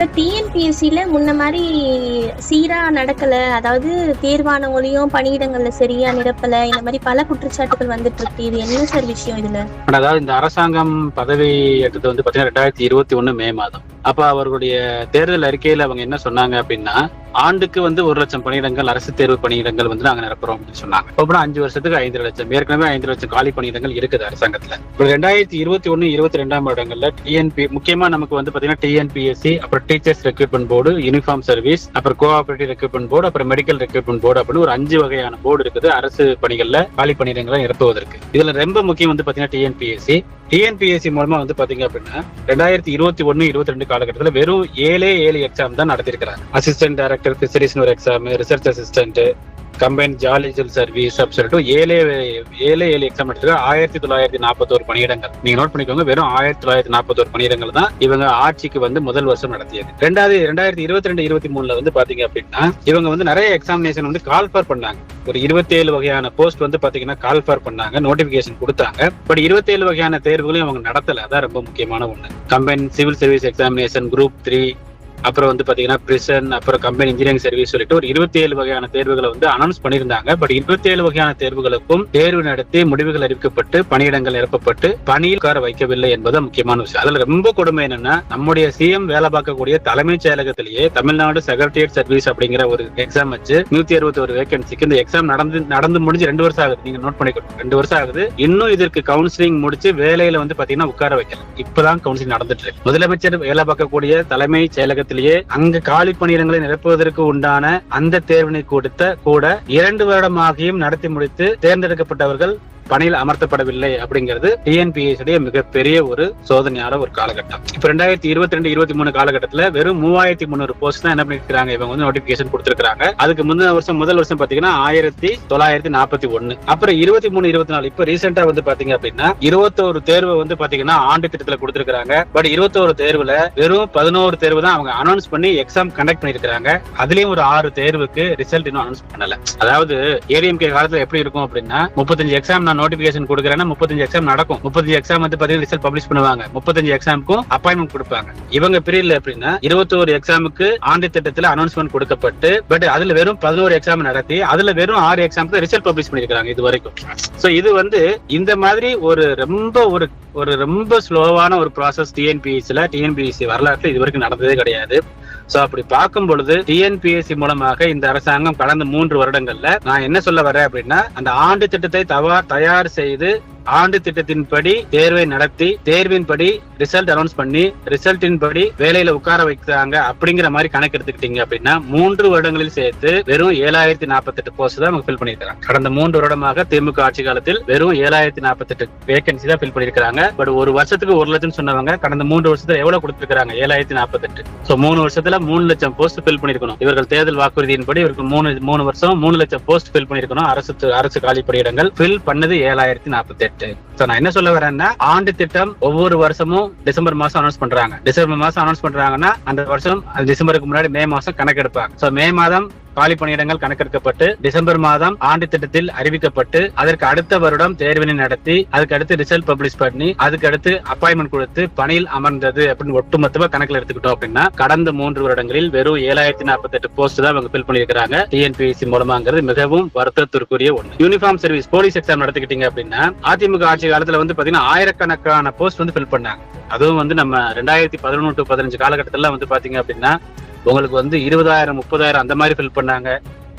டிஎன்பிஎஸ்சில முன்ன மாதிரி சீரா நடக்கல. அதாவது தேர்வானவங்களையும் பணியிடங்கள்ல சரியா நிரப்பலை. இந்த மாதிரி பல குற்றச்சாட்டுகள் வந்துட்டு இருக்கு இது என்ன சார் விஷயம் இதுல? அதாவது இந்த அரசாங்கம் பதவி ஏற்றது வந்து பார்த்தீங்கன்னா ரெண்டாயிரத்தி இருபத்தி ஒன்று மே மாதம். அப்ப அவர்களுடைய தேர்தல் அறிக்கையில அவங்க என்ன சொன்னாங்க அப்படின்னா ஆண்டுக்கு வந்து ஒரு லட்சம் பணியிடங்கள் அரசு தேர்வு பணியிடங்கள் வந்து நாங்க நிரப்புறோம் அப்படின்னு சொன்னாங்க. அப்புறம் அஞ்சு வருஷத்துக்கு ஐந்து லட்சம். ஏற்கனவே ஐந்து லட்சம் காலி பணியிடங்கள் இருக்குது அரசாங்கத்துல. ரெண்டாயிரத்தி இருபத்தி ஒண்ணு இருபத்தி ரெண்டாம் வருடங்கள்ல டிஎன்பி முக்கியமா நமக்கு வந்து பாத்தீங்கன்னா டிஎன்பிஎஸ்சி அப்புறம் teachers recruitment board uniform service அப்புறம் கோஆபரேட்டிவ் ரெக்ரூட்மெண்ட் போர்டு அப்புறம் மெடிக்கல் ரெக்ரூட்மெண்ட் போர்டு அப்படின்னு ஒரு அஞ்சு வகையான போர்டு இருக்குது. அரசு பணிகள்ல காலி பணியிடங்களை நிரப்புவதற்கு. இதுல ரொம்ப முக்கியம் வந்து பாத்தீங்கன்னா டிஎன்பிஎஸ்சி டிஎன்பிஎஸ்சி மூலமா வந்து பாத்தீங்க அப்படின்னா ரெண்டாயிரத்தி இருபத்தி ஒன்னு இருபத்தி ரெண்டு காலகட்டத்தில் வெறும் ஏழே ஏழு எக்ஸாம் தான் நடத்திருக்கிறாங்க அசிஸ்டன்ட் டைரக்டர் பிசிரிஸ் ஒரு எக்ஸாம் ரிசர்ச் அசிஸ்டன்ட் கம்பைன் ஜாலிஜல் சர்வீஸ் அப்படின்னு சொல்லிட்டு ஏழே ஏழே ஏழு எக்ஸாம் எடுத்துருக்காங்க ஆயிரத்தி தொள்ளாயிரத்தி நாற்பத்தோரு பணியிடங்கள். நீங்க நோட் பண்ணிக்கோங்க வெறும் ஆயிரத்தி தொள்ளாயிரத்தி நாற்பத்தோரு பணியிடங்கள் தான் இவங்க ஆட்சிக்கு வந்து முதல் வருஷம் நடத்தியது. ரெண்டாவது ரெண்டாயிரத்தி இருபத்தி ரெண்டு இருபத்தி மூணுல வந்து பாத்தீங்க அப்படின்னா இவங்க வந்து நிறைய எக்ஸாமினேஷன் வந்து கால் ஃபார் பண்ணாங்க. ஒரு இருபத்தி ஏழு வகையான போஸ்ட் வந்து பாத்தீங்கன்னா கால் ஃபார் பண்ணாங்க நோட்டிபிகேஷன் கொடுத்தாங்க. பட் இருபத்தி ஏழு வகையான தேர்வுகளையும் அவங்க நடத்தல. அதான் ரொம்ப முக்கியமான ஒண்ணு. Combine civil service examination group three அப்புறம் வந்து பாத்தீங்கன்னா பிரிசன் அப்புறம் கம்பெனி இன்ஜினியரிங் சர்வீஸ் சொல்லிட்டு ஒரு இருபத்தி ஏழு வகையான தேர்வுகளை வந்து அனௌன்ஸ் பண்ணியிருந்தாங்க. பட் இருபத்தி ஏழு வகையான தேர்வுகளுக்கும் தேர்வு நடத்தி முடிவுகள் அறிவிக்கப்பட்டு பணியிடங்கள் நிரப்பப்பட்டு பணியில் உட்கார வைக்கவில்லை என்பது முக்கியமான விஷயம். அதுல ரொம்ப கொடுமை என்னன்னா நம்முடைய சிஎம் வேலை பார்க்கக்கூடிய தலைமைச் செயலகத்திலேயே தமிழ்நாடு செக்ரட்டரியேட் சர்வீஸ் அப்படிங்கிற ஒரு எக்ஸாம் வச்சு நூத்தி அறுபத்தி ஒரு வேகன்சிக்கு இந்த எக்ஸாம் நடந்து நடந்து முடிஞ்சு ரெண்டு வருஷம் ஆகுது. நீங்க நோட் பண்ணிக்கணும் ரெண்டு வருஷம் ஆகுது. இன்னும் இதற்கு கவுன்சிலிங் முடிச்சு வேலையில வந்து பாத்தீங்கன்னா உட்கார வைக்கல. இப்பதான் கவுன்சிலிங் நடந்துட்டு இருக்கு. முதலமைச்சர் வேலை பார்க்கக்கூடிய தலைமை செயலகத்திலேயே அங்கு காலி பணியிடங்களை நிரப்புவதற்கு உண்டான அந்த தேர்வினை கொடுத்த கூட இரண்டு வருடமாகியும் நடத்தி முடித்து தேர்ந்தெடுக்கப்பட்டவர்கள் பணியில் அமர்த்தப்படவில்லை அப்படிங்கிறது டிஎன்பிஎஸ்டைய மிகப்பெரிய ஒரு சோதனையான ஒரு காலகட்டம். இப்ப ரெண்டாயிரத்தி இருபத்தி ரெண்டு இருபத்தி மூணு காலகட்டத்தில் வெறும் மூவாயிரத்தி முந்நூறு போஸ்ட் தான் என்ன பண்ணிருக்காங்க இவங்க வந்து நோட்டிபிகேஷன் கொடுத்திருக்காங்க அதுக்கு முந்தின வருஷம் முதல் வருஷம் பாத்தீங்கன்னா ஆயிரத்தி தொள்ளாயிரத்தி நாற்பத்தி ஒன்னு அப்புறம் இருபத்தி மூணு இருபத்தி நாலு இப்ப ரீசெண்டா வந்து பாத்தீங்க அப்படின்னா இருபத்தோரு தேர்வு வந்து பாத்தீங்கன்னா ஆண்டு திட்டத்துல கொடுத்திருக்காங்க பட் இருபத்தோரு தேர்வுல வெறும் பதினோரு தேர்வு தான் அவங்க அனௌன்ஸ் பண்ணி எக்ஸாம் கண்டக்ட் பண்ணிருக்காங்க அதுலயும் ஒரு ஆறு தேர்வுக்கு ரிசல்ட் இன்னும் அனௌன்ஸ் பண்ணல. அதாவது ஏடிஎம்கே காலத்துல எப்படி இருக்கும் அப்படின்னா முப்பத்தஞ்சு எக்ஸாம் நான் நோட்டிபிகேஷன் கொடுக்குறேன்னா முப்பத்தஞ்சு எக்ஸாம் நடக்கும். முப்பத்தஞ்சு எக்ஸாம் வந்து பாத்தீங்கன்னா ரிசல்ட் பப்ளிஷ் பண்ணுவாங்க. முப்பத்தஞ்சு எக்ஸாமுக்கும் அப்பாயின்மெண்ட் கொடுப்பாங்க. இவங்க பீரியட்ல எப்படின்னா இருபத்தோரு எக்ஸாமுக்கு ஆண்டு திட்டத்துல அனௌன்ஸ்மெண்ட் கொடுக்கப்பட்டு பட் அதுல வெறும் பதினோரு எக்ஸாம் நடத்தி அதுல வெறும் ஆறு எக்ஸாமுக்கு ரிசல்ட் பப்ளிஷ் பண்ணிருக்காங்க இது வரைக்கும். சோ இது வந்து இந்த மாதிரி ஒரு ரொம்ப ஒரு ஒரு ரொம்ப ஸ்லோவான ஒரு ப்ராசஸ் டிஎன்பிஎஸ்சில டிஎன்பிஎஸ்சி வரலாற்றுல இது வரைக்கும் நடந்ததே கிடையாது. சோ அப்படி பார்க்கும் பொழுது டிஎன்பிஎஸ்சி மூலமாக இந்த அரசாங்கம் கடந்த மூன்று வருடங்கள்ல நான் என்ன சொல்ல வரேன் அப்படின்னா அந்த ஆண்டு திட்டத்தை தவா தயார் செய்து ஆண்டு திட்டத்தின்படி தேர்வை நடத்தி தேர்வின்படி ரிசல்ட் அனௌன்ஸ் பண்ணி ரிசல்ட்டின் படி வேலையில உட்கார வைக்கிறாங்க அப்படிங்கிற மாதிரி கணக்கு எடுத்துக்கிட்டீங்க அப்படின்னா மூன்று வருடங்களில் சேர்த்து வெறும் ஏழாயிரத்தி நாற்பத்தெட்டு போஸ்ட் தான் ஃபில் பண்ணிருக்காங்க கடந்த மூன்று வருடமாக திமுக ஆட்சி காலத்தில் வெறும் ஏழாயிரத்தி நாற்பத்தெட்டு வேகன்சி தான் ஃபில் பண்ணிருக்காங்க பட் ஒரு வருஷத்துக்கு ஒரு லட்சம் சொன்னவங்க கடந்த மூன்று வருஷத்துல எவ்வளவு கொடுத்திருக்காங்க ஏழாயிரத்தி நாற்பத்தெட்டு. ஸோ மூணு வருஷத்துல மூணு லட்சம் போஸ்ட் ஃபில் பண்ணிருக்கணும் இவர்கள் தேர்தல் வாக்குறுதியின்படி இவருக்கு மூணு மூணு வருஷம் மூணு லட்சம் போஸ்ட் ஃபில் பண்ணிருக்கணும் அரசு அரசு காலி பணியிடங்கள் ஃபில் பண்ணது ஏழாயிரத்தி நாற்பத்தி சோ நான் என்ன சொல்ல வரேன்னா ஆண்டு திட்டம் ஒவ்வொரு வருஷமும் டிசம்பர் மாசம் அனௌன்ஸ் பண்றாங்க. டிசம்பர் மாசம் அனௌன்ஸ் பண்றாங்கன்னா அந்த வருஷம் டிசம்பருக்கு முன்னாடி மே மாசம் கணக்கெடுப்பாங்க. சோ மே மாதம் காலி பணியிடங்கள் கணக்கெடுக்கப்பட்டு டிசம்பர் மாதம் ஆண்டு திட்டத்தில் அறிவிக்கப்பட்டு அதற்கு அடுத்த வருடம் தேர்வினை நடத்தி அதுக்கு அடுத்து ரிசல்ட் பப்ளிஷ் பண்ணி அதுக்கு அடுத்து அப்பாயின்மெண்ட் கொடுத்து பணியில் அமர்ந்தது அப்படின்னு ஒட்டுமொத்தமா கணக்கில் எடுத்துக்கிட்டோம் அப்படின்னா கடந்த மூன்று வருடங்களில் வெறும் ஏழாயிரத்தி நாற்பத்தி எட்டு போஸ்ட் தான் அவங்க ஃபில் பண்ணியிருக்காங்க டிஎன்பிஎஸ்சி மூலமாங்கிறது மிகவும் வருத்தத்திற்குரிய ஒண்ணு. யூனிஃபார்ம் சர்வீஸ் போலீஸ் எக்ஸாம் நடத்திக்கிட்டீங்க அப்படின்னா அதிமுக ஆட்சி காலத்துல வந்து பாத்தீங்கன்னா ஆயிரக்கணக்கான போஸ்ட் வந்து ஃபில் பண்ணாங்க. அதுவும் வந்து நம்ம ரெண்டாயிரத்தி பதினொன்று டு பதினஞ்சு காலகட்டத்துல வந்து பாத்தீங்க அப்படின்னா உங்களுக்கு வந்து இருபதாயிரம் முப்பதாயிரம் அந்த மாதிரி ஃபில் பண்ணாங்க.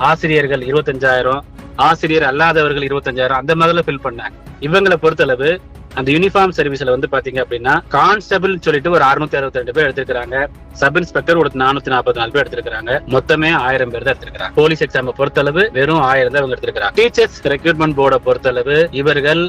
ஆசிரியர்கள் இருபத்தஞ்சாயிரம் ஆசிரியர் அல்லாதவர்கள் இருபத்தஞ்சாயிரம் அந்த மாதிரில ஃபில் பண்ணாங்க. இவங்களை பொறுத்தளவு அந்த யூனிஃபார்ம் சர்வீஸ்ல வந்து பாத்தீங்க அப்படின்னா கான்ஸ்டபிள் சொல்லிட்டு ஒரு அறுநூத்தி அறுபத்தி ரெண்டு பேர் எடுத்திருக்காங்க சப் இன்ஸ்பெக்டர் ஒரு நானூத்தி நாற்பத்தி நாலு பேர் எடுத்திருக்காங்க மொத்தமே ஆயிரம் பேர் தான் எடுத்திருக்காங்க போலீஸ் எக்ஸாம் பொறுத்தளவு வெறும் ஆயிரம் தான் இவங்க எடுத்திருக்காங்க டீச்சர்ஸ் ரெக்ரூட்மெண்ட் போர்டை பொறுத்தளவு இவர்கள்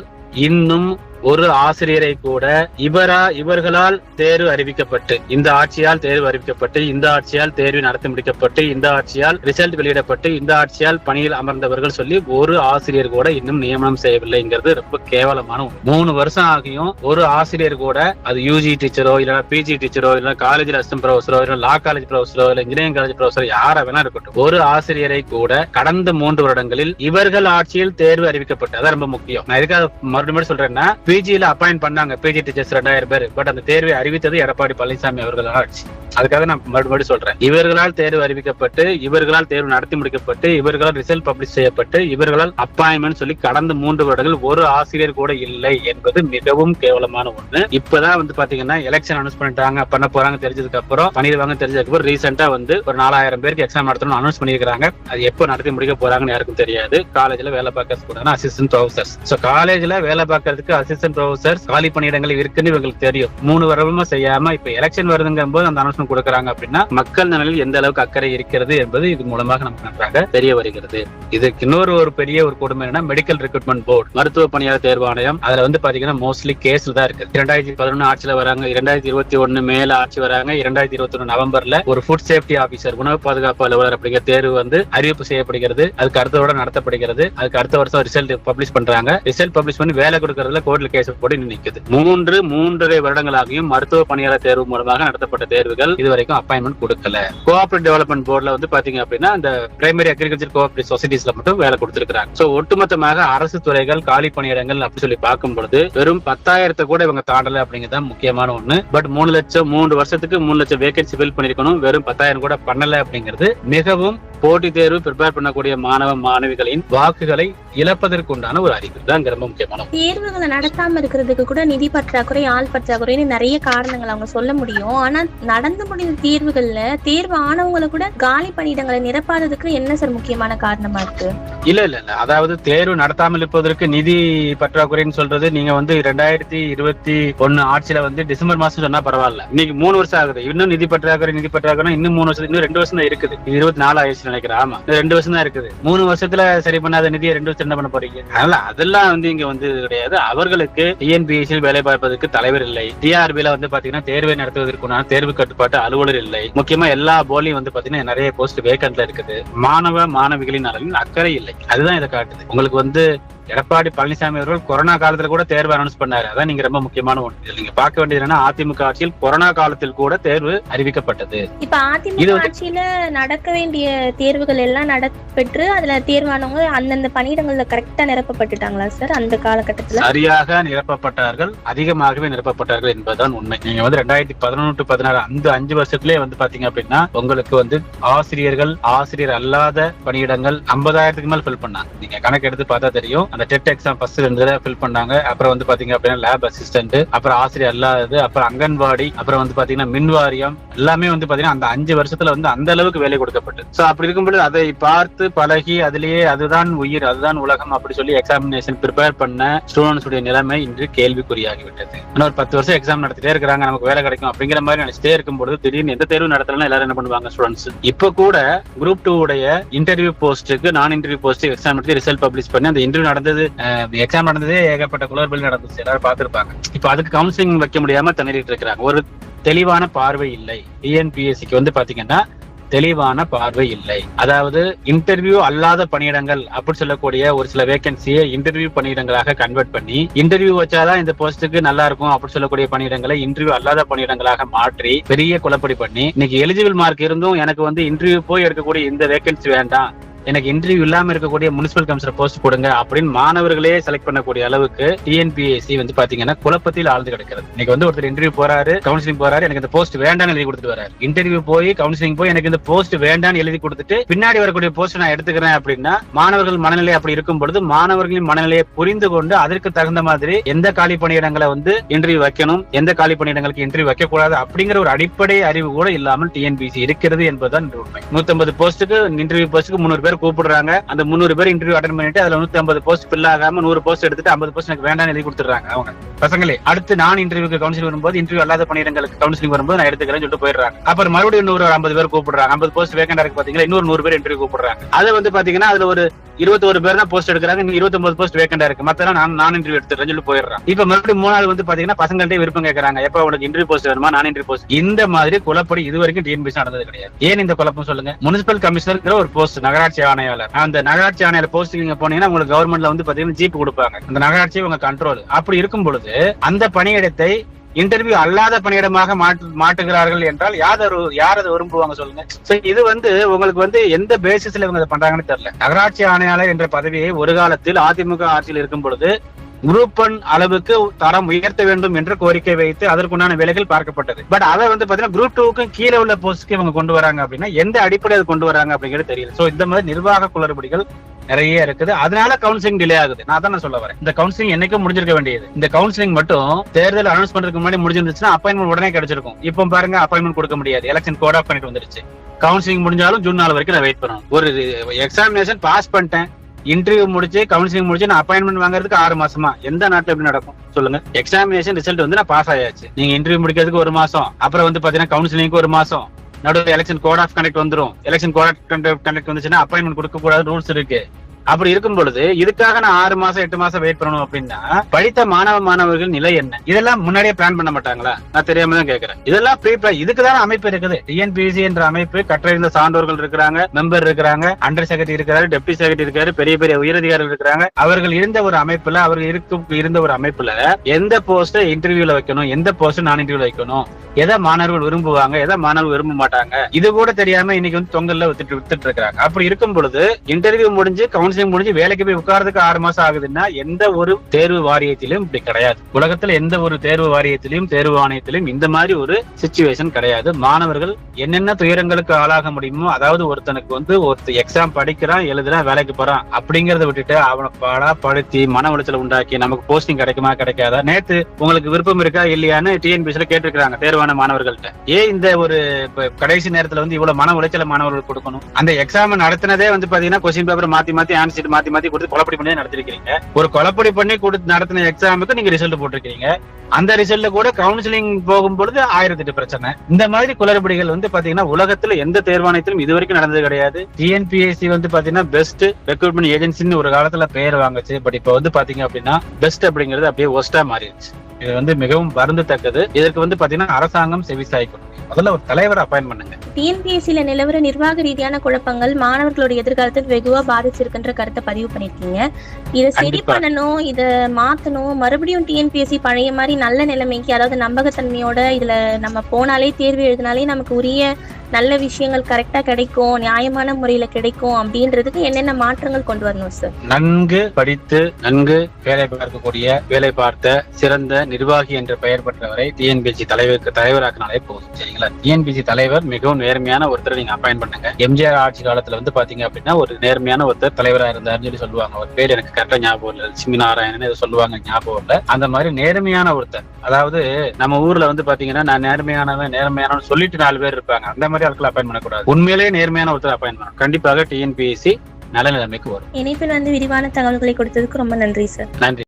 இன்னும் ஒரு ஆசிரியரை கூட இவரா இவர்களால் தேர்வு அறிவிக்கப்பட்டு இந்த ஆட்சியால் தேர்வு அறிவிக்கப்பட்டு இந்த ஆட்சியால் தேர்வு நடத்தி முடிக்கப்பட்டு இந்த ஆட்சியால் ரிசல்ட் வெளியிடப்பட்டு இந்த ஆட்சியால் பணியில் அமர்ந்தவர்கள் சொல்லி ஒரு ஆசிரியர் கூட இன்னும் நியமனம் செய்யவில்லைங்கிறது ரொம்ப கேவலமான மூணு வருஷம் ஆகியும் ஒரு ஆசிரியர் கூட அது யூஜி டீச்சரோ இல்ல பிஜி டீச்சரோ இல்ல காலேஜ் அசிஸ்டன்ட் ப்ரொஃபஸரோ இல்ல லா காலேஜ் ப்ரொஃபஸரோ இல்ல இன்ஜினியரிங் காலேஜ் ப்ரொஃபஸரோ யாரா வேணா இருக்கட்டும். ஒரு ஆசிரியரை கூட கடந்த மூன்று வருடங்களில் இவர்கள் ஆட்சியில் தேர்வு அறிவிக்கப்பட்டு அதான் ரொம்ப முக்கியம். நான் எதுக்காக மறுபடியும் சொல்றேன்னா பிஜியில அப்பாயின் பண்ணாங்க. பிஜி டீச்சர்ஸ் ரெண்டாயிரம் பேர். பட் அந்த தேர்வை அறிவித்தது எடப்பாடி பழனிசாமி அவர்களால். ஆட்சி அதுக்காக நான் மறுபடியும் சொல்றேன். இவர்களால் தேர்வு அறிவிக்கப்பட்டு இவர்களால் தேர்வு நடத்தி முடிக்கப்பட்டு இவர்களால் ரிசல்ட் பப்ளிஷ் செய்யப்பட்டு இவர்களால் அப்பாயின்மெண்ட் சொல்லி கடந்த மூன்று வருடங்கள் ஒரு ஆசிரியர் கூட இல்லை என்பது மிகவும் கேவலமான ஒண்ணு. இப்பதான் வந்து பாத்தீங்கன்னா எலெக்ஷன் அனௌன்ஸ் பண்ணிட்டாங்க. பண்ண போறாங்க தெரிஞ்சதுக்கு அப்புறம் பண்ணிடுவாங்க தெரிஞ்சதுக்கு அப்புறம் ரீசெண்டா வந்து ஒரு நாலாயிரம் பேருக்கு எக்ஸாம் நடத்தணும் அனௌன்ஸ் பண்ணிருக்காங்க அது எப்போ நடத்தி முடிக்க போறாங்கன்னு யாருக்கும் தெரியாது. காலேஜ்ல வேலை பார்க்கறதுக்கு கூட அசிஸ்டன்ட் ப்ரொஃபசர்ஸ் ஸோ காலேஜ்ல வேலை பார்க்கறதுக்கு அசிஸ்டன்ட் ப்ரொஃபசர்ஸ் காலி பணியிடங்கள் இருக்குன்னு இவங்களுக்கு தெரியும். மூணு வருடமா செய்யாம இப்ப எலெக்ஷன் வருதுங்கும் போது அந்த அனௌன்ஸ்மெண்ட் கொடுக்குறாங்க அப்படின்னா மக்கள் நலனில் எந்த அளவுக்கு அக்கறை இருக்கிறது என்பது இது மூலமாக நமக்கு நன்றாக தெரிய வருகிறது. இதுக்கு இன்னொரு ஒரு பெரிய ஒரு கொடுமை என்னன்னா மெடிக்கல் ரெக்ரூட்மெண்ட் போர்டு மருத்துவ பணியாளர் தேர்வாணையம் அதுல வந்து பாத்தீங்கன்னா மோஸ்ட்லி கேஸ் தான் இருக்கு. இரண்டாயிரத்தி பதினொன்னு ஆட்சியில வராங்க இரண்டாயிரத்தி இருபத்தி ஒன்னு மேல ஆட்சி வராங்க இரண்டாயிரத்தி இருபத்தி ஒன்னு நவம்பர்ல ஒரு ஃபுட் சேஃப்டி ஆபீசர் உணவு பாதுகாப்பு அலுவலர் அப்படிங்கிற தேர்வு வந்து அறிவிப்பு செய்யப்படுகிறது. அதுக்கு அடுத்த வருடம் நடத்தப்படுகிறது. அதுக்கு அடுத்த வருஷம் ரிசல்ட் பப்ளிஷ் பண்றாங்க. ரிசல்ட் பப்ளிஷ் பண்ணி வேலை கொடுக்கறதுல கோர்ட்ல கேஸ் போட்டு இன்னும் நிக்குது. மூன்று மூன்றரை வருடங்களாகியும் மருத்துவ பணியாளர் தேர்வு மூலமாக நடத்தப்பட்ட தேர்வுகள் இதுவரைக்கும் அப்பாயின்மெண்ட் கொடுக்கல. கோஆபரேட் டெவலப்மெண்ட் போர்டுல வந்து பாத்தீங்க அப்படின்னா இந்த பிரைமரி அக்ரிகல்ச்சர் கோஆபரேட் சொசைட்டிஸ்ல மட்டும் வேலை கொடுத்திருக்காங்க சோ ஒட்டுமொத்தமாக அரசு துறைகள் காலி பணியிடங்கள் அப்படின்னு சொல்லி பார்க்கும் பொழுது வெறும் பத்தாயிரத்தை கூட இவங்க தாண்டல அப்படிங்கிறது தான் முக்கியமான ஒண்ணு. பட் மூணு லட்சம் மூணு வருஷத்துக்கு மூணு லட்சம் வேகன்சி ஃபில் பண்ணிருக்கணும் வெறும் பத்தாயிரம் கூட பண்ணல அப்படிங்கிறது மிகவும் போட்டி தேர்வு ப்ரிப்பேர் பண்ணக்கூடிய மாணவ மாணவிகளின் வாக்குகளை இழப்பதற்கு உண்டான ஒரு அறிவு தான் ரொம்ப முக்கியமான தேர்வுகளை நடத்த நடத்தாம இருக்கிறதுக்கு கூட நிதி பற்றாக்குறை ஆள் பற்றாக்குறைன்னு நிறைய காரணங்கள் அவங்க சொல்ல முடியும். ஆனா நடந்து முடிந்த தீர்வுகள்ல தேர்வு ஆனவங்களை கூட காலி பணியிடங்களை நிரப்பாததுக்கு என்ன சார் முக்கியமான காரணமா இருக்கு? இல்ல இல்ல இல்ல. அதாவது தேர்வு நடத்தாமல் இருப்பதற்கு நிதி பற்றாக்குறைன்னு சொல்றது நீங்க வந்து ரெண்டாயிரத்தி இருபத்தி ஒன்னு ஆட்சியில வந்து டிசம்பர் மாசம் சொன்னா பரவாயில்ல. இன்னைக்கு மூணு வருஷம் ஆகுது. இன்னும் நிதி பற்றாக்குறை நிதி பற்றாக்குறை இன்னும் மூணு வருஷம் இன்னும் ரெண்டு வருஷம் தான் இருக்குது. இருபத்தி நாலு ஆயிடுச்சு நினைக்கிறேன். ஆமா. ரெண்டு வருஷம் தான் இருக்குது. மூணு வருஷத்துல சரி பண்ணாத நிதியை ரெண்டு வருஷம் என்ன பண்ண போறீங்க? அதனால அதெல்லாம் வந்து இங்க வந்து கிடையாது. அவர்கள் பெண்களுக்கு டிஎன்பிஎஸ்சியில் வேலை பார்ப்பதற்கு தலைவர் இல்லை. டிஆர்பியில வந்து பாத்தீங்கன்னா தேர்வை நடத்துவதற்குண்டான தேர்வு கட்டுப்பாட்டு அலுவலர் இல்லை. முக்கியமா எல்லா போலியும் வந்து பாத்தீங்கன்னா நிறைய போஸ்ட் வேகண்ட்ல இருக்குது. மாணவ மாணவிகளின் நலனில் அக்கறை இல்லை. அதுதான் இதை காட்டுது. உங்களுக்கு வந்து எடப்பாடி பழனிசாமி அவர்கள் கொரோனா காலத்துல கூட தேர்வு அனௌன்ஸ் பண்ணாரு. அதான் நீங்க ரொம்ப முக்கியமான ஒன்று இதுல நீங்க பார்க்க வேண்டியது என்னன்னா அதிமுக ஆட்சியில் கொரோனா காலத்தில் கூட தேர்வு அறிவிக்கப்பட்டது. இப்ப அதிமுக ஆட்சியில நடக்க வேண்டிய தேர்வுகள் எல்லாம் நடப்பெற்று அதுல தேர்வானவங்க அந்தந்த பணியிடங்கள்ல கரெக்டா நிரப்பப்பட்டுட்டாங்களா சார் அந்த காலகட்டத்துல? சரியாக நிரப்பப்பட்டார்கள் அதிகமாகவே நிரப்பப்பட்டார்கள் என்பதுதான் உண்மை. நீங்க வந்து ரெண்டாயிரத்தி பதினொன்று பதினாறு அந்த அஞ்சு வருஷத்திலே வந்து பாத்தீங்க அப்படின்னா உங்களுக்கு வந்து ஆசிரியர்கள் ஆசிரியர் அல்லாத பணியிடங்கள் ஐம்பதாயிரத்துக்கு மேல் ஃபில் பண்ணாங்க. நீங்க கணக்கு எடுத்து பார்த்தா தெரியும் அந்த டெட் எக்ஸாம் ஃபர்ஸ்ட் ரெண்டு தடவை ஃபில் பண்ணாங்க. அப்புறம் வந்து பாத்தீங்க அப்படின்னா லேப் அசிஸ்டன்ட் அப்புறம் ஆசிரியர் அல்லாதது அப்புறம் அங்கன்வாடி அப்புறம் வந்து பாத்தீங்கன்னா மின் வாரியம் எல்லாமே வந்து பாத்தீங்கன்னா அந்த அஞ்சு வருஷத்துல வந்து அந்த அளவுக்கு வேலை கொடுக்கப்பட்டு. சோ அப்படி இருக்கும்போது அதை பார்த்து பழகி அதுலயே அதுதான் உயிர் அதுதான் உலகம் அப்படி சொல்லி எக்ஸாமினேஷன் ப்ரிப்பேர் பண்ண ஸ்டூடெண்ட்ஸ் உடைய நிலைமை இன்று கேள்விக்குறியாகிவிட்டது. ஆனா ஒரு பத்து வருஷம் எக்ஸாம் நடத்திட்டே இருக்கிறாங்க. நமக்கு வேலை கிடைக்கும் அப்படிங்கிற மாதிரி நினைச்சிட்டே இருக்கும்போது திடீர்னு எந்த தேர்வு நடத்தலாம் எல்லாரும் என்ன பண்ணுவாங்க ஸ்டூடெண்ட்ஸ் இப்போ கூட குரூப் டூ உடைய இன்டர்வியூ போஸ்ட்டுக்கு நான் இன்டர்வியூ போஸ்ட் எக்ஸாம் எடுத்து ரிசல்ட் பப்ளிஷ் பண்ணி அந்த இன்டர்வியூ நடந்தது எக்ஸாம் நடந்ததே ஏகப்பட்ட குளறுபடி நடந்துச்சு. எல்லாரும் பார்த்துருப்பாங்க. இப்ப அதுக்கு கவுன்சிலிங் வைக்க முடியாம திணறிட்டு இருக்கிறாங்க. ஒரு தெளிவான பார்வை இல்லை. டிஎன்பிஎஸ்சிக்கு வந்து பாத்தீங்கன்னா தெளிவான பார்வை இல்லை. அதாவது இன்டர்வியூ அல்லாத பணியிடங்கள் அப்படி சொல்லக்கூடிய ஒரு சில வேகன்சியை இன்டர்வியூ பணியிடங்களாக கன்வெர்ட் பண்ணி இன்டர்வியூ வச்சாதான் இந்த போஸ்ட்டுக்கு நல்லா இருக்கும் அப்படி சொல்லக்கூடிய பணியிடங்களை இன்டர்வியூ அல்லாத பணியிடங்களாக மாற்றி பெரிய குழப்படி பண்ணி இன்னைக்கு எலிஜிபிள் மார்க் இருந்தும் எனக்கு வந்து இன்டர்வியூ போய் எடுக்கக்கூடிய இந்த வேகன்சி வேண்டாம். எனக்கு இன்டர்வியூ இல்லாம இருக்கக்கூடிய முனிசிபல் கமிஷனர் போஸ்ட் கொடுங்க அப்படின்னு மாணவர்களே செலக்ட் பண்ணக்கூடிய அளவுக்கு டிஎன்பிஎஸ்சி வந்து பாத்தீங்கன்னா குழப்பத்தில் ஆழ்ந்து கிடக்கிறது. இன்னைக்கு வந்து ஒருத்தர் இன்டர்வியூ போறாரு கவுன்சிலிங் போறாரு எனக்கு இந்த போஸ்ட் வேண்டாம்னு எழுதி கொடுத்துட்டு வராரு. இன்டர்வியூ போய் கவுன்சிலிங் போய் எனக்கு இந்த போஸ்ட் வேண்டாம்னு எழுதி கொடுத்துட்டு பின்னாடி வரக்கூடிய போஸ்ட் நான் எடுத்துக்கிறேன் அப்படின்னா மாணவர்கள் மனநிலை அப்படி இருக்கும் பொழுது மாணவர்களின் மனநிலையை புரிந்து கொண்டு அதற்கு தகுந்த மாதிரி எந்த காலி பணியிடங்களை வந்து இன்டர்வியூ வைக்கணும் எந்த காலி பணியிடங்களுக்கு இன்டர்வியூ வைக்க கூடாது அப்படிங்கிற ஒரு அடிப்படை அறிவு கூட இல்லாமல் டிஎன்பிசி இருக்கிறது என்பதுதான் உண்மை. நூத்தி ஐம்பது போஸ்ட்டுக்கு இன்டர்வியூ போஸ்ட்டுக்கு முன்னூறு பேர் கூப்பிடுறாங்க. அந்த முன்னூறு பேர் இன்டர்வியூ அட்டன் பண்ணிட்டு அதுல நூத்தி ஐம்பது போஸ்ட் ஃபில் ஆகாம நூறு போஸ்ட் எடுத்துட்டு ஐம்பது போஸ்ட் எனக்கு வேண்டாம்னு எழுதி கொடுத்துறாங்க அவங்க. பசங்களே அடுத்து நான் இன்டர்வியூக்கு கவுன்சிலிங் வரும்போது இன்டர்வியூ அல்லாத பணியிடங்களுக்கு கவுன்சிலிங் வரும்போது நான் எடுத்துக்கிறேன்னு சொல்லிட்டு போயிடுறாங்க. அப்புறம் மறுபடியும் இன்னொரு ஐம்பது பேர் கூப்பிடுறாங்க. ஐம்பது போஸ்ட் வேகண்டா இருக்கு பாத்தீங்கன்னா இன்னொரு நூறு பேர் இன்டர்வியூ கூப்பிடுறாங்க. அதை வந்து பாத்தீங்கன்னா அதுல ஒரு இருபத்தோரு பேர் தான் போஸ்ட் எடுக்கிறாங்க. இங்க இருபத்தி ஒன்பது போஸ்ட் வேகண்டா இருக்கு. மத்தெல்லாம் நான் நான் இன்டர்வியூ எடுத்துறேன் சொல்லி போயிடுறான். இப்ப மறுபடியும் மூணாவது வந்து பாத்தீங்கன்னா பசங்கள்ட்ட விருப்பம் கேட்கறாங்க எப்ப உனக்கு இன்டர்வியூ போஸ்ட் வருமா நான் இன்டர்வியூ போஸ்ட் இந்த மாதிரி குழப்படி இது வரைக்கும் டிஎன்பிசி நடந்தது கிடையாது. ஏன் இந்த குழப்பம் சொல்லுங்க? முனிசிபல் கமிஷனர் ஒரு போஸ்ட் நகராட்சி ஆணையாளர். அந்த நகராட்சி ஆணையாளர் போஸ்ட் நீங்க போனீங்கன்னா உங்களுக்கு கவர்மெண்ட்ல வந்து பாத்தீங்கன்னா ஜீப் கொடுப்பாங்க. அந்த நகராட்சி உங்க கண்ட்ரோல் அப்படி இருக்கும் பொழுது அந்த பணியிடத்தை இன்டர்வியூ அல்லாத பணியிடமாக மாற்று மாட்டுகிறார்கள் என்றால் யார் யார் அதை விரும்புவாங்க சொல்லுங்க? சோ இது வந்து உங்களுக்கு வந்து எந்த பேசிஸ்ல இவங்க பண்றாங்கன்னு தெரியல. நகராட்சி ஆணையாளர் என்ற பதவியை ஒரு காலத்தில் அதிமுக ஆட்சியில் இருக்கும் பொழுது குரூப் ஒன் அளவுக்கு தரம் உயர்த்த வேண்டும் என்று கோரிக்கை வைத்து அதற்குண்டான வேலைகள் பார்க்கப்பட்டது. பட் அதை வந்து பாத்தீங்கன்னா குரூப் டூக்கும் கீழே உள்ள போஸ்ட்க்கு இவங்க கொண்டு வராங்க அப்படின்னா எந்த அடிப்படையில் கொண்டு வராங்க அப்படிங்கிறது தெரியல. சோ இந்த மாதிரி நிர்வாக குளறுபடிகள் நிறைய இருக்குது. அதனால கவுன்சிலிங் டிலே ஆகுது. நான் தான் சொல்ல வரேன். இந்த கவுன்சிலிங் என்னைக்கும் முடிஞ்சிருக்க வேண்டியது. இந்த கவுன்சிலிங் மட்டும் தேர்தல் அனௌன்ஸ் பண்றதுக்கு முன்னாடி முடிஞ்சிருந்துச்சுன்னா அப்பாயின்மெண்ட் உடனே கிடைச்சிருக்கும். இப்போ பாருங்க அப்பாயின்மெண்ட் கொடுக்க முடியாது. எலெக்ஷன் கோட் ஆஃப் பண்ணிட்டு வந்துருச்சு. கவுன்சிலிங் முடிஞ்சாலும் ஜூன் நாலு வரைக்கும் நான் வெயிட் பண்ணணும். ஒரு எக்ஸாமினேஷன் பாஸ் பண்ணிட்டேன். இன்டர்வியூ முடிச்சு கவுன்சிலிங் முடிச்சு நான் அப்பாயின்மெண்ட் வாங்குறதுக்கு ஆறு மாசமா? எந்த நாட்டுல எப்படி நடக்கும்? சொல்லுங்க. எக்ஸாமினேஷன் ரிசல்ட் வந்து நான் பாஸ் ஆயாச்சு. நீங்க இன்டர்வியூ முடிக்கிறதுக்கு ஒரு மாசம். அப்புறம் வந்து பாத்தீங்கன்னா கவுன்சிலிங்க்கு ஒரு மாசம். நடுவில் எலெக்ஷன் கோட் ஆஃப் கண்டக்ட் வந்துரும். எலெக்ஷன் கோட் ஆஃப் கண்டக்ட் வந்துச்சுன்னா அப்பாயின்மெண்ட் கொடுக்க கூடாது ரூல்ஸ் இருக்கு. அப்படி இருக்கும் பொழுது இதுக்காக நான் ஆறு மாசம் எட்டு மாசம் வெயிட் பண்ணணும் அப்படின்னா படித்த மாணவ மாணவர்கள் நிலை என்ன? இதெல்லாம் முன்னாடியே பிளான் பண்ண மாட்டாங்களா? நான் தெரியாம தான் கேக்குறேன். இதெல்லாம் ப்ரீ இதுக்கு தான் அமைப்பு இருக்குது. டிஎன்பிசி என்ற அமைப்பு கற்றறிந்த சான்றோர்கள் இருக்கிறாங்க மெம்பர் இருக்கிறாங்க அண்டர் செக்ரட்டரி இருக்கிறாரு டெப்டி செக்ரட்டரி இருக்காரு பெரிய பெரிய உயரதிகாரிகள் இருக்கிறாங்க. அவர்கள் இருந்த ஒரு அமைப்புல அவர்கள் இருக்கும் இருந்த ஒரு அமைப்புல எந்த போஸ்ட் இன்டர்வியூல வைக்கணும் எந்த போஸ்ட் நான் இன்டர்வியூல வைக்கணும் எதை மாணவர்கள் விரும்புவாங்க எதை மாணவர்கள் விரும்ப மாட்டாங்க இது கூட தெரியாம இன்னைக்கு வந்து தொங்கல்ல வித்துட்டு வித்துட்டு இருக்காங்க அப்படி இருக்கும் பொழுது இன்டர்வியூ முடிஞ்சு கவுன்சிலிங் முடிஞ்சு வேலைக்கு போய் உட்காரதுக்கு ஆறு மாசம் ஆகுதுன்னா எந்த ஒரு தேர்வு வாரியத்திலும் இப்படி கிடையாது. உலகத்துல எந்த ஒரு தேர்வு வாரியத்திலும் தேர்வு ஆணையத்திலும் இந்த மாதிரி ஒரு சுச்சுவேஷன் கிடையாது. மாணவர்கள் என்னென்ன துயரங்களுக்கு ஆளாக முடியுமோ அதாவது ஒருத்தனுக்கு வந்து ஒருத்தர் எக்ஸாம் படிக்கிறான் எழுதுறான் வேலைக்கு போறான் அப்படிங்கறத விட்டுட்டு அவனை பாடா படுத்தி மன உளைச்சல் உண்டாக்கி நமக்கு போஸ்டிங் கிடைக்குமா கிடைக்காதா? நேத்து உங்களுக்கு விருப்பம் இருக்கா இல்லையான்னு டிஎன்பிசில கேட்டிருக்காங்க தேர்வான மாணவர்கள்ட்ட. ஏன் இந்த ஒரு கடைசி நேரத்துல வந்து இவ்வளவு மன உளைச்சல மாணவர்கள் கொடுக்கணும்? அந்த எக்ஸாம் நடத்தினதே வந்து பாத்தீங்கன்னா கொஸ்டின் பேப்பர் மாத்தி மாத்தி ஆன்சர் மாத்தி மாத்தி கொடுத்து கொலப்படி பண்ணி நடத்திருக்கீங்க ஒரு கொலப்படி பண்ணி கொடுத்து நடத்தின எக்ஸாமுக்கு நீங்க ரிசல்ட் போட்டிருக்கீங்க அந்த ரிசல்ட்ல கூட கவுன்சிலிங் போகும் பொழுது ஆயிரத்தி எட்டு பிரச்சனை. இந்த மாதிரி குளறுபடிகள் வந்து பாத்தீங்கன்னா உலகத்துல எந்த தேர்வாணையத்திலும் இது வரைக்கும் நடந்தது கிடையாது. டிஎன்பிஎஸ்சி வந்து பாத்தீங்கன்னா பெஸ்ட் ரெக்ரூட்மெண்ட் ஏஜென்சின்னு ஒரு காலத்துல பெயர் வாங்குச்சு. பட் இப்ப வந்து பாத்தீங்க அப்படின்னா பெஸ்ட் அப்படிங்கிறது அப்படியே ஒஸ்டா மாறிடுச்சு. இது வந்து மிகவும் வருந்தத்தக்கது. இதற்கு வந்து பாத்தீங்கன்னா அரசாங்கம் செவிசாய்க்கணும் முதல்ல ஒரு தலைவர் அப்பாயின் பண்ணுங்க டிஎன்பிஎஸ்சியில நிலவர நிர்வாக ரீதியான குழப்பங்கள் மாணவர்களுடைய எதிர்காலத்துக்கு வெகுவா பாதிச்சிருக்குன்ற கருத்தை பதிவு பண்ணிருக்கீங்க இதை சரி. பண்ணணும் இத மாத்தணும் மறுபடியும் டிஎன்பிஎஸ்சி பழைய மாதிரி நல்ல நிலைமைக்கு அதாவது நம்பகத்தன்மையோட இதுல நம்ம போனாலே தேர்வு எழுதினாலே நமக்கு உரிய நல்ல விஷயங்கள் கரெக்டா கிடைக்கும் நியாயமான முறையில கிடைக்கும் அப்படின்றதுக்கு என்னென்ன மாற்றங்கள் கொண்டு வரணும் சார் நன்கு படித்து நன்கு வேலை பார்க்கக்கூடிய வேலை பார்த்த சிறந்த நிர்வாகி என்ற பெயர் பெற்றவரை டிஎன்பிசி தலைவருக்கு தலைவராக்கினாலே போதும். சரிங்களா? டிஎன்பிசி தலைவர் மிகவும் நேர்மையான ஒருத்தர் நீங்க அப்பாயின் பண்ணுங்க. எம்ஜிஆர் ஆட்சி காலத்துல வந்து பாத்தீங்க அப்படின்னா ஒரு நேர்மையான ஒருத்தர் தலைவரா இருந்தாருன்னு சொல்லி சொல்லுவாங்க. ஒரு பேர் எனக்கு கரெக்டா ஞாபகம் இல்லை லட்சுமி நாராயணன் இதை சொல்லுவாங்க ஞாபகம் இல்லை அந்த மாதிரி நேர்மையான ஒருத்தர். அதாவது நம்ம ஊர்ல வந்து பாத்தீங்கன்னா நான் நேர்மையானவன் நேர்மையானவன் சொல்லிட்டு நாலு பேர் இருப்பாங்க. அந்த மாதிரி மாதிரி ஆட்களை அப்பாயின் பண்ணக்கூடாது. உண்மையிலேயே நேர்மையான ஒருத்தர் அப்பாயின் பண்ணணும். கண்டிப்பாக டிஎன்பிஎஸ்சி நல்ல நிலைமைக்கு வரும். இணைப்பில் வந்து விரிவான தகவல்களை கொடுத்ததுக்கு ரொம்ப நன்றி சார் நன்றி.